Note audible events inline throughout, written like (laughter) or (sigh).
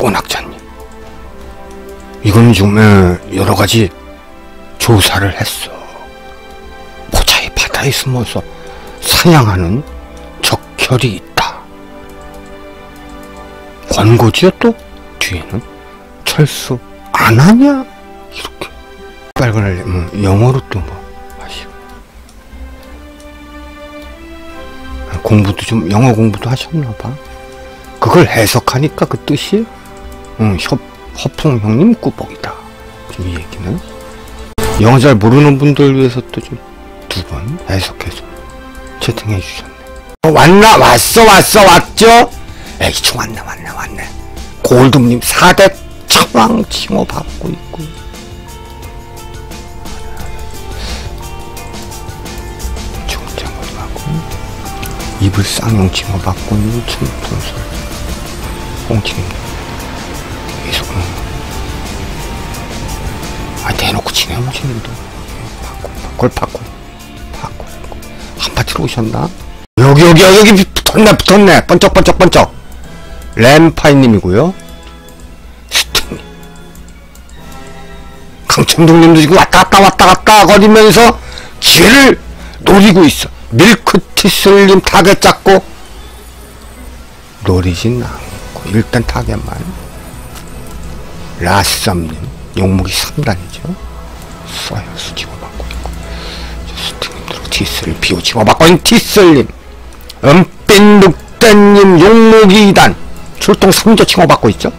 오낙자님. 이건 좀 에, 여러 가지 조사를 했어. 모자의 바다에 숨어서 사냥하는 적혈이 있다. 권고지요 또 뒤에는 철수 안 하냐 이렇게 빨간을 음, 영어로 또뭐 하시고 아, 공부도 좀 영어 공부도 하셨나 봐. 그걸 해석하니까 그 뜻이 응, 협, 허풍 형님 꾸벅이다. 지금 이 얘기는 영어 잘 모르는 분들 위해서 또 좀 두 번 해석해서 채팅해 주셨네. 어, 왔나? 왔어, 왔어, 왔죠? 에이치, 왔네, 왔네, 왔네. 골드님 4대 차왕 칭호 받고 있고. 중장군하고 이불 쌍용 칭호 받고 있는 춘풍설. 홍팀. 계속, 응. 아, 대놓고 친해오시는 분. 바꿔, 바꿔, 바꿔. 바꿔. 한 파티로 오셨나? 여기, 여기, 여기 붙었네, 붙었네. 번쩍, 번쩍, 번쩍. 램파이님이고요. 스팅님. 강천동님도 지금 왔다 갔다 왔다 갔다 거리면서 기회를 노리고 있어. 밀크티슬님 타겟 잡고 노리진 않고 일단 타겟만. 라썸님 용목이 3단이죠. 써여서 집어받고 있고 스팅님들 티슬 비오 집어받고 있는 티슬님 은빛 늑대님 용목이 2단 출동 3조 칭호받고 있죠.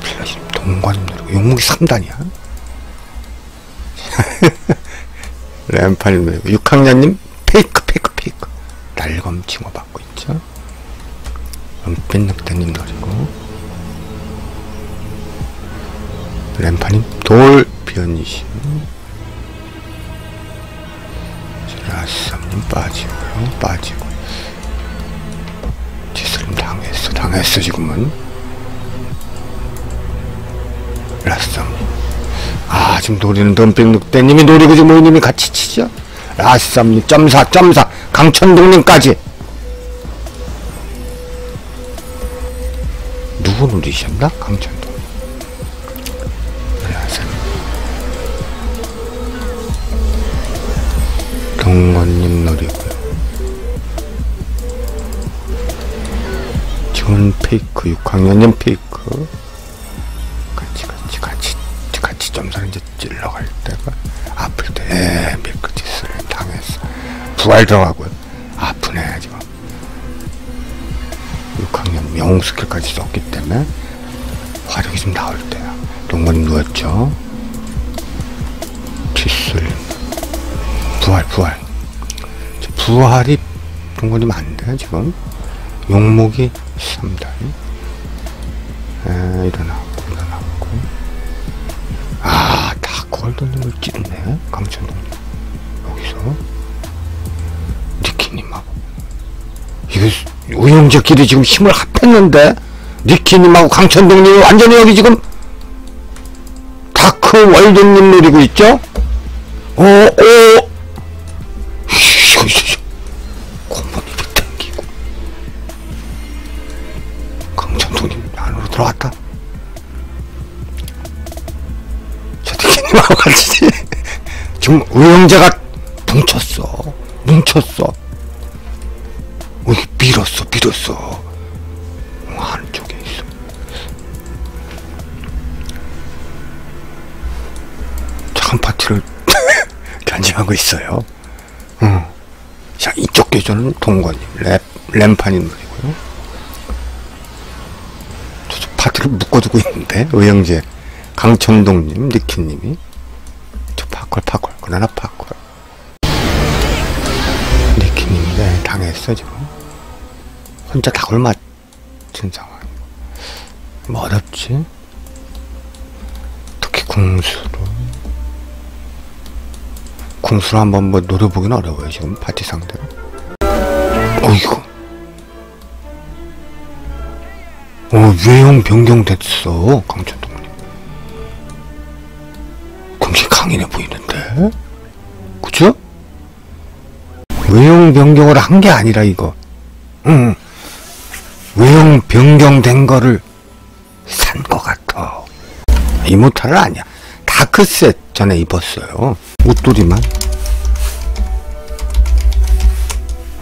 플라시 동관님 노리고 용목이 3단이야. (laughs) 램팔님 노리고 6학년님 페이크 페이크 페이크 날검 칭호받고 있죠. 은빛 늑대님 노리고 램파님? 돌 변이심 라쌈님 빠지고요 빠지고. 지스님 당했어 당했어 지금은. 라쌈님. 아 지금 노리는 덤빙 늑대님이 노리고 지금 모님이 같이 치죠? 라쌈님 점사 점사! 강천동님까지! 누구 노리셨나? 강천동 노리고요. 지금은 페이크 6학년님 페이크 같이 같이 같이 같이 점사를 이제 찔러갈 때가 아플 때 에, 밀크티스를 당했어. 부활 들어가고요. 아프네 지금. 6학년 영웅 스킬까지 썼기 때문에 화력이 좀 나올 때야. 동건님 누웠죠. 티슬 부활 부활 부활이 동건이면 안 돼 지금? 용목이 3단 에, 일어나고 일어나고. 아 다골드님을 찌르네 강천동님 여기서. 니키님하고. 이거 우영적끼리 지금 힘을 합했는데 니키님하고 강천동님이 완전히 여기 지금 다크 월드님 노리고 있죠? 오, 오, 들어왔다 저태기님하고 같이 지금 의형제가 뭉쳤어. 뭉쳤어. 어, 밀었어 밀었어. 한쪽에 있어. 한 파티를 (laughs) 견제하고 있어요. 응. 자, 이쪽 교조는 동건이, 랩, 램판이 노리고요. 파트를 묶어두고 있는데, 의형제, 강천동님, 니키님이. 저 파콜, 파콜, 그러나 파콜. 니키님이 네, 당했어, 지금. 혼자 닭을 맞춘 상황이고. 뭐 어렵지? 특히 궁수로. 궁수를 한번 뭐 노려보긴 어려워요 지금 파티 상대로 어이구 어 외형 변경됐어 강천동님 굉장히 강인해 보이는데 그죠? 외형 변경을 한 게 아니라 이거 응 외형 변경된 거를 산것 같아. 이모탈은 아니야. 다크셋 전에 입었어요. 옷도리만.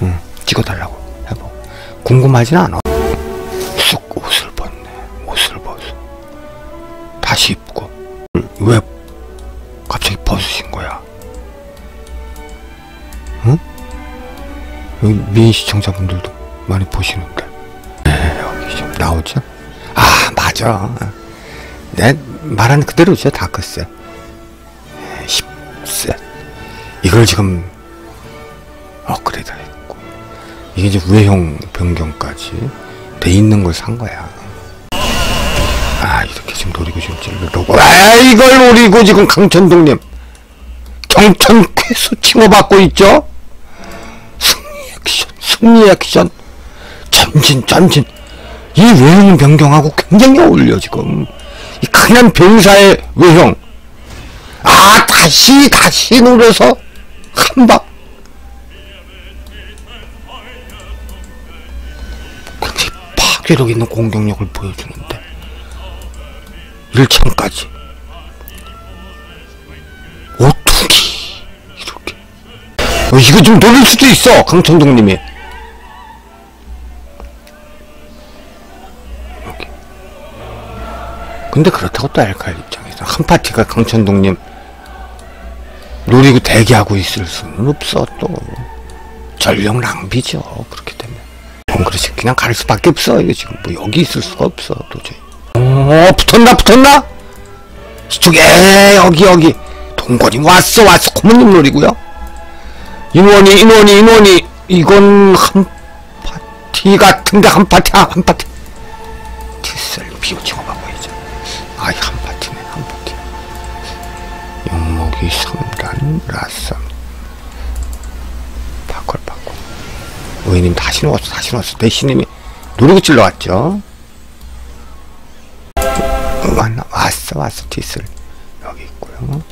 응, 찍어달라고. 해보. 궁금하진 않아. 다시 입고. 왜 갑자기 벗으신 거야? 응? 여기 미인 시청자분들도 많이 보시는데. 네, 여기 좀 나오죠? 아, 맞아. 내 말한 그대로죠, 다크셋. 10셋. 이걸 지금 업그레이드 했고. 이게 이제 외형 변경까지 돼 있는 걸 산 거야. 아, 지금 노리고 지금 찔르려고. 아, 이걸 노리고 지금 강천동님. 경천 쾌수 칭호받고 있죠? 승리 액션, 승리 액션. 전진, 전진. 이 외형 변경하고 굉장히 어울려, 지금. 이 강한 병사의 외형. 아, 다시, 다시 눌러서, 한 방. 굉장히 파괴력 있는 공격력을 보여주는데. 1창까지. 오투기. 이렇게. 어, 이거 좀 노릴 수도 있어, 강천동님이. 여기. 근데 그렇다고 또 알칼 입장에서 한 파티가 강천동님 노리고 대기하고 있을 수는 없어 또 전력 낭비죠 그렇게 되면 어, 그렇지 그냥 갈 수밖에 없어 이거 지금 뭐 여기 있을 수가 없어 도저히 어 붙었나 붙었나? 이쪽에 여기 여기. 동건이 왔어 왔어. 고모님 노리고요. 인원이 인원이 인원이. 이건 한 파티 같은데 한 파티 아, 한 파티. 티슬 비오치고 봐보이죠. 아이 한 파티네 한 파티. 영목이 3단 라쌈 바콜 바콜 오이님 다시 넣었어 다시 넣었어. 대신님이 누르고 찔러왔죠 왔어 왔어 티슬 여기 있고요.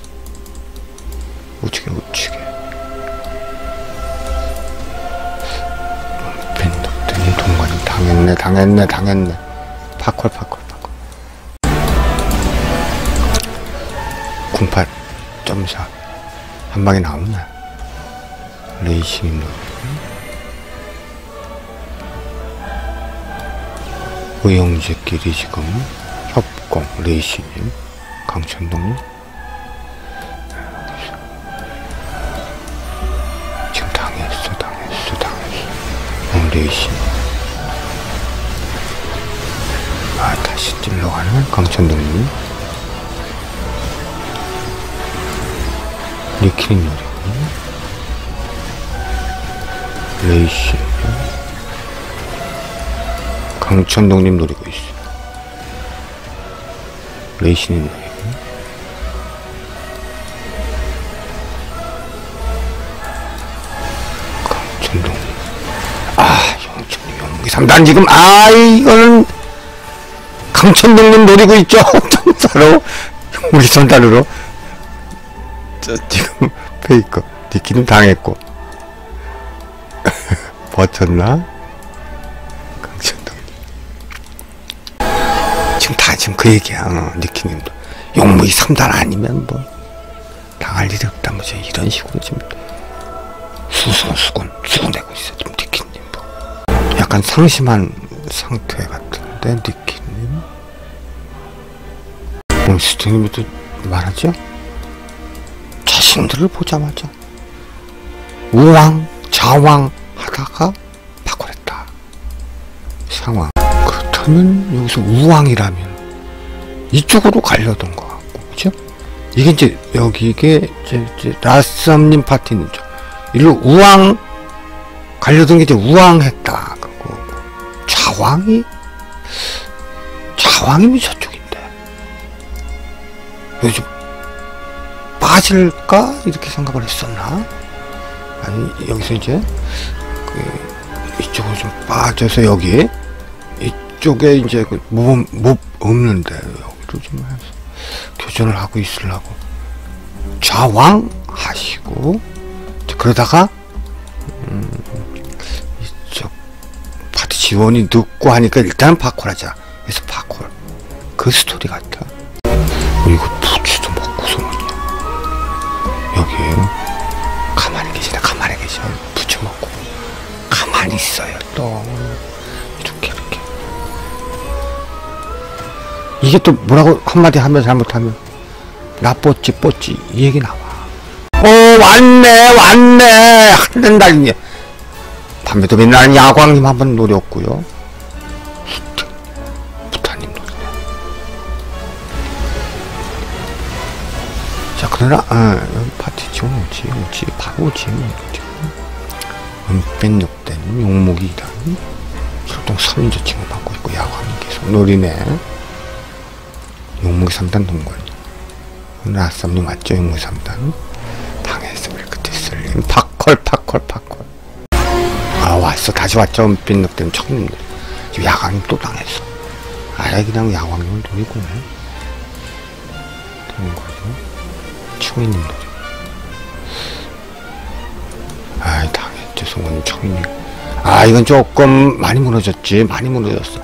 우측에 우측에. 벤덕더니 동관이 당했네 당했네 당했네. 파콜 파콜 파콜. 08 점샷 한 방에 나오네. 레이싱 의형제끼리 지금 협공 레이싱님 강천동님. 지금 당했어 당했어 당했어. 어, 레이싱. 아 다시 찔러 가는 강천동님. 리키린 노리고 레이시 강천동님 노리고 있어 노리고 강천동. 아 영천님 영무기 3단 지금 아 이거는 강천동님 노리고 있죠? (laughs) 전사로? 영무기 3단으로? 저 지금 페이커 디키는 당했고. (laughs) 버텼나? 지금 그 얘기야. 어, 니키님도 용무이 3단 아니면 뭐 당할 일이 없다. 뭐 이런 식으로 지금 수선 수건 수고내고 있어. 지금 니키님 뭐. 약간 상심한 상태 같은데 니키님 어, 스팅님이 또 말하죠? 자신들을 보자마자 우왕 좌왕 하다가 바꿔냈다. 상황. 그렇다면 여기서 우왕이라면 이쪽으로 가려던 것 같고 그죠? 이게 이제 여기 이게 이제, 이제 라썸님 파티는 저 일로 우왕 가려던 게 이제 우왕했다. 그거. 좌왕이? 좌왕이면 저쪽인데. 요즘 빠질까? 이렇게 생각을 했었나? 아니 여기서 이제 그 이쪽으로 좀 빠져서 여기 이쪽에 이제 그몹 몹 없는데 여기로 좀 해서 교전을 하고 있으려고 좌왕 하시고 그러다가 음, 이쪽 파티 지원이 늦고 하니까 일단은 파콜 하자. 그래서 파콜. 그 스토리 같아. 먹고 이게 또 뭐라고 한마디 하면 잘못하면 나 뽀찌 이 얘기 나와. 오 왔네 왔네 한는 달이 밤에도 빛나는 야광님 한 번 노렸고요. 히트 부타님 노리네. 자 그러나 어, 파티 지원 오지 오지 바로 오지 뭐 이렇게. 은뺀 육대는 용목이 이란 출동 3인조 칭을 받고 있고 야광님 계속 노리네. 용목이 3단 동건. 라썸님 맞죠? 용목이 3단. 당했어 밀크티 슬림 팝콜 팝콜 팝콜. 아 왔어. 다시 왔죠? 은빛 늑대는 처음 지금 야광님 또 당했어. 아예 그냥 야광님을 노리고 되는 거죠 충이님 노리 아이 당했죠. 송은 청이님. 아 이건 조금 많이 무너졌지. 많이 무너졌어